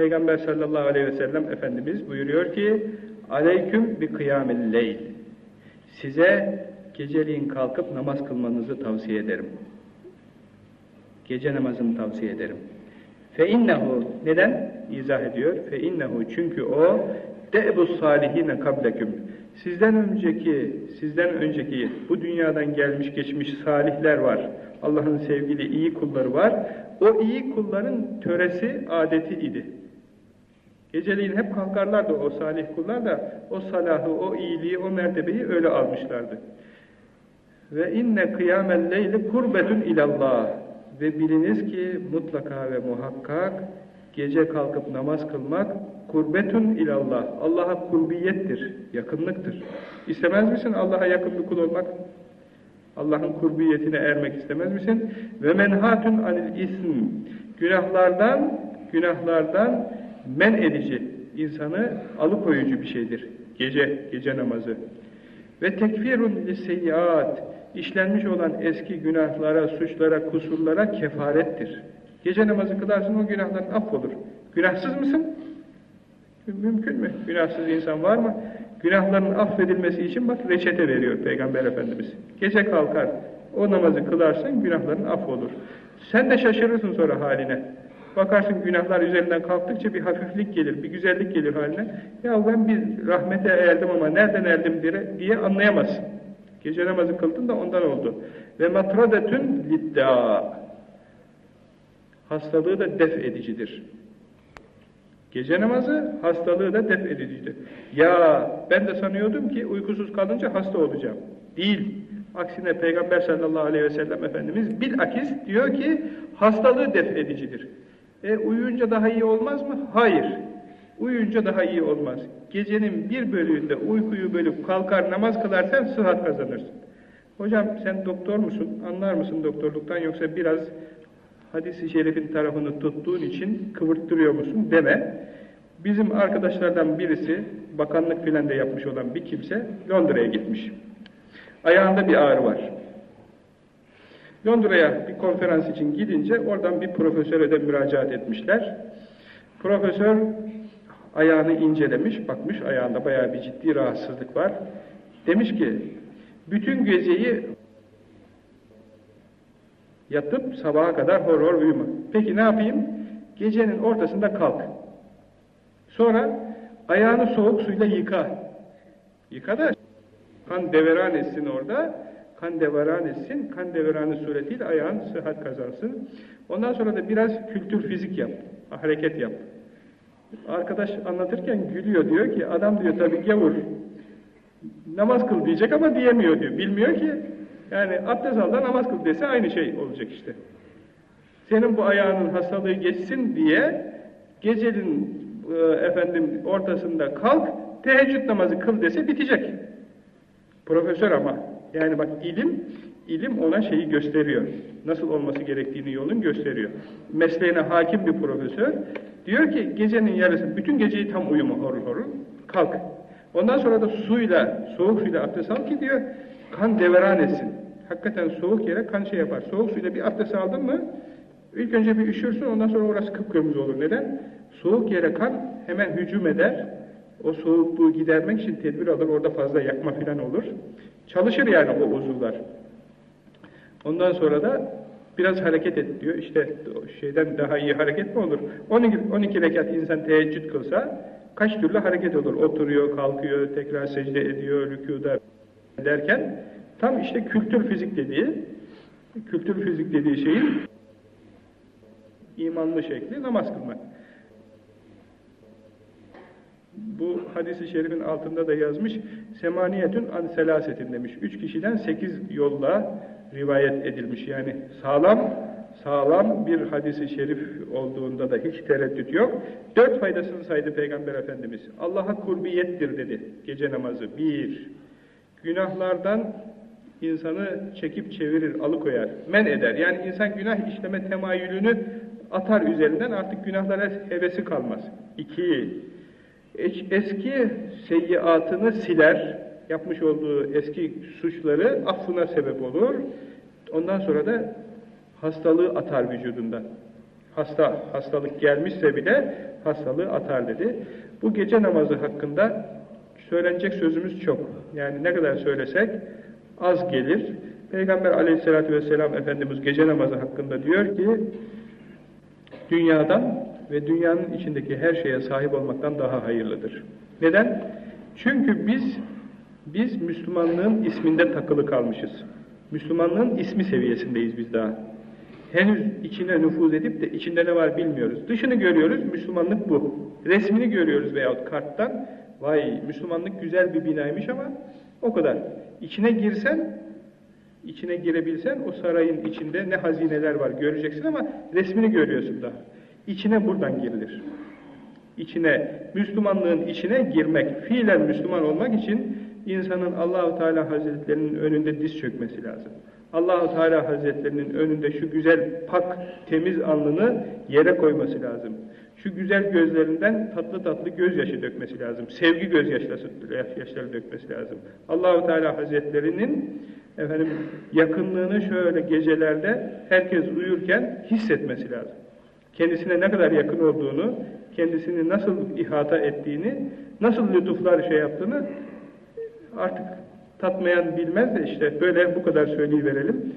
Peygamber sallallahu aleyhi ve sellem Efendimiz buyuruyor ki Aleyküm bi kıyamil leyl Size geceliğin kalkıp namaz kılmanızı tavsiye ederim. Gece namazını tavsiye ederim. Fe innehu neden? izah ediyor. Fe innehu çünkü o de'bus salihine kableküm. Sizden önceki, sizden önceki bu dünyadan gelmiş geçmiş salihler var. Allah'ın sevgili iyi kulları var. O iyi kulların töresi, adeti idi. Geceliğin hep kalkarlardı o salih kullar da o salahı, o iyiliği, o mertebeyi öyle almışlardı. Ve inne kıyamel leyli kurbetun ilallah. Ve biliniz ki mutlaka ve muhakkak gece kalkıp namaz kılmak kurbetun ilallah. Allah'a kurbiyettir, yakınlıktır. İstemez misin Allah'a yakın bir kul olmak? Allah'ın kurbiyetine ermek istemez misin? Ve menhatun anil ism. Günahlardan, günahlardan men edici, insanı alıkoyucu bir şeydir. Gece, gece namazı. Ve tekfirun liseyyiat. işlenmiş olan eski günahlara, suçlara, kusurlara kefarettir. Gece namazı kılarsın o günahların affolur. Günahsız mısın? Mümkün mü? Günahsız insan var mı? Günahların affedilmesi için bak reçete veriyor Peygamber Efendimiz. Gece kalkar, o namazı kılarsan günahların affolur. Sen de şaşırırsın sonra haline. Bakarsın günahlar üzerinden kalktıkça bir hafiflik gelir, bir güzellik gelir haline. Ya ben bir rahmete erdim ama nereden erdim diye, anlayamazsın. Gece namazı kıldın da ondan oldu. Ve matradetün lidda. Hastalığı da def edicidir. Gece namazı hastalığı da def edicidir. Ya ben de sanıyordum ki uykusuz kalınca hasta olacağım. Değil. Aksine Peygamber sallallahu aleyhi ve sellem Efendimiz bilakis diyor ki hastalığı def edicidir. E uyuyunca daha iyi olmaz mı? Hayır. Uyuyunca daha iyi olmaz. Gecenin bir bölüğünde uykuyu bölüp kalkar namaz kılarsan sıhhat kazanırsın. Hocam sen doktor musun? Anlar mısın doktorluktan yoksa biraz hadis-i şerifin tarafını tuttuğun için kıvırttırıyor musun deme. Bizim arkadaşlardan birisi, bakanlık filan da yapmış olan bir kimse Londra'ya gitmiş. Ayağında bir ağrı var. Londra'ya bir konferans için gidince oradan bir profesöre de müracaat etmişler. Profesör ayağını incelemiş, bakmış ayağında bayağı bir ciddi rahatsızlık var. Demiş ki, bütün geceyi yatıp sabaha kadar hor hor uyuma. Peki ne yapayım? Gecenin ortasında kalk. Sonra ayağını soğuk suyla yıka. Yıka da kan deveran etsin orada. Kan deveran etsin. Kan deveranı suretiyle ayağın sıhhat kazansın. Ondan sonra da biraz kültür fizik yap. Hareket yap. Arkadaş anlatırken gülüyor diyor ki adam diyor tabii gavur. Namaz kıl diyecek ama diyemiyor diyor. Bilmiyor ki yani abdest al da namaz kıl dese aynı şey olacak işte. Senin bu ayağının hastalığı geçsin diye gecenin e, efendim ortasında kalk, teheccüd namazı kıl dese bitecek. Profesör ama. Yani bak ilim, ilim ona şeyi gösteriyor. Nasıl olması gerektiğini yolun gösteriyor. Mesleğine hakim bir profesör diyor ki gecenin yarısı, bütün geceyi tam uyuma horul horul, kalk. Ondan sonra da suyla, soğuk suyla abdest al ki diyor, kan deveran etsin. Hakikaten soğuk yere kan şey yapar. Soğuk suyla bir abdest aldın mı, ilk önce bir üşürsün, ondan sonra orası kıpkırmızı olur. Neden? Soğuk yere kan hemen hücum eder. O soğukluğu gidermek için tedbir alır, orada fazla yakma filan olur. Çalışır yani o uzuvlar. Ondan sonra da biraz hareket et diyor. İşte şeyden daha iyi hareket mi olur? 12, 12 rekat insan teheccüd kılsa kaç türlü hareket olur? Oturuyor, kalkıyor, tekrar secde ediyor, rükuda derken tam işte kültür fizik dediği kültür fizik dediği şeyin imanlı şekli namaz kılmak. Bu hadisi şerifin altında da yazmış semaniyetün an selasetin demiş. Üç kişiden sekiz yolla rivayet edilmiş. Yani sağlam sağlam bir hadisi şerif olduğunda da hiç tereddüt yok. Dört faydasını saydı Peygamber Efendimiz. Allah'a kurbiyettir dedi gece namazı. Bir, günahlardan insanı çekip çevirir, alıkoyar, men eder. Yani insan günah işleme temayülünü atar üzerinden artık günahlara hevesi kalmaz. İki, eski seyyiatını siler, yapmış olduğu eski suçları affına sebep olur. Ondan sonra da hastalığı atar vücudundan. Hasta, hastalık gelmişse bile hastalığı atar dedi. Bu gece namazı hakkında söylenecek sözümüz çok. Yani ne kadar söylesek az gelir. Peygamber aleyhissalatü vesselam Efendimiz gece namazı hakkında diyor ki dünyadan ve dünyanın içindeki her şeye sahip olmaktan daha hayırlıdır. Neden? Çünkü biz biz Müslümanlığın isminde takılı kalmışız. Müslümanlığın ismi seviyesindeyiz biz daha. Henüz içine nüfuz edip de içinde ne var bilmiyoruz. Dışını görüyoruz, Müslümanlık bu. Resmini görüyoruz veyahut karttan, vay Müslümanlık güzel bir binaymış ama o kadar. İçine girsen, içine girebilsen o sarayın içinde ne hazineler var göreceksin ama resmini görüyorsun daha. İçine buradan girilir. İçine, Müslümanlığın içine girmek, fiilen Müslüman olmak için insanın Allahu Teala Hazretlerinin önünde diz çökmesi lazım. Allahu Teala Hazretlerinin önünde şu güzel, pak, temiz alnını yere koyması lazım. Şu güzel gözlerinden tatlı tatlı gözyaşı dökmesi lazım. Sevgi gözyaşları dökmesi lazım. Allahu Teala Hazretlerinin efendim yakınlığını şöyle gecelerde herkes uyurken hissetmesi lazım. Kendisine ne kadar yakın olduğunu, kendisini nasıl ihata ettiğini, nasıl lütuflar şey yaptığını artık tatmayan bilmez de işte böyle bu kadar söyleyiverelim.